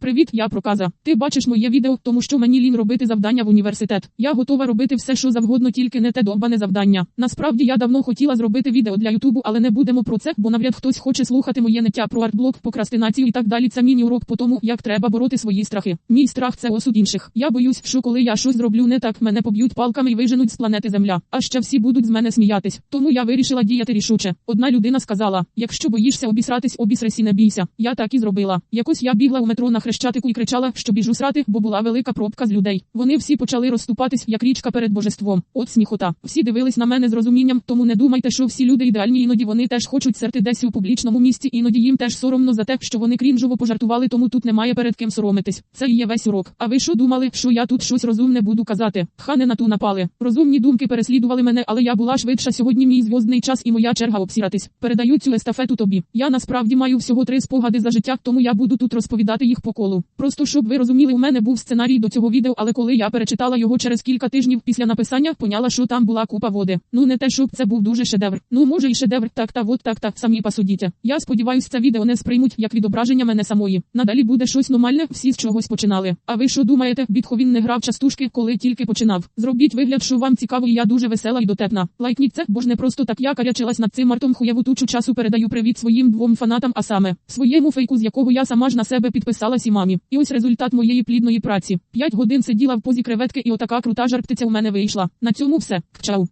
Привіт, я проказа. Ти бачиш моє відео, тому що мені лінь робити завдання в університет. Я готова робити все, що завгодно, тільки не те довбане завдання. Насправді я давно хотіла зробити відео для Ютубу, але не будемо про це, бо навряд хтось хоче слухати моє ниття про артблок, прокрастинацію і так далі. Це міні-урок по тому, як треба бороти свої страхи. Мій страх це осуд інших. Я боюсь, що коли я щось зроблю не так, мене поб'ють палками і виженуть з планети Земля. А ще всі будуть з мене сміятись. Тому я вирішила діяти рішуче. Одна людина сказала: якщо боїшся обісратись, обісресі не бійся. Я так і зробила. Якось я бігла у метро на хрещатику і кричала, що біжу срати, бо була велика пробка з людей. Вони всі почали розступатись, як річка перед божеством. От сміхота. Всі дивились на мене з розумінням, тому не думайте, що всі люди ідеальні, іноді вони теж хочуть серти десь у публічному місці, іноді їм теж соромно за те, що вони крінжово пожартували, тому тут немає перед ким соромитись. Це і є весь урок. А ви що думали, що я тут щось розумне буду казати? Хане на ту напали. Розумні думки переслідували мене, але я була швидша сьогодні. Мій зв'язний час і моя черга обсіратись. Передаю цю естафету тобі. Я насправді маю всього три спогади за життя, тому я буду тут розповідати їх по колу. Просто щоб ви розуміли, у мене був сценарій до цього відео, але коли я перечитала його через кілька тижнів після написання, поняла, що там була купа води. Ну не те, щоб це був дуже шедевр. Ну може і шедевр, так та от так та самі посудіть. Я сподіваюся, це відео не сприймуть як відображення мене самої. Надалі буде щось нормальне, всі з чогось починали. А ви що думаєте, Бітховін не грав частушки, коли тільки починав? Зробіть вигляд, що вам цікаво, і я дуже весела і дотепна. Лайкніть це, бо ж не просто так я карячилась над цим артом хуєву тучу часу передаю привіт своїм двом фанатам, а саме своєму фейку, з якого я сама ж на себе підписалась і мамі. І ось результат моєї плідної праці. П'ять годин сиділа в позі креветки, і отака крута жарптиця у мене вийшла. На цьому все. Чао.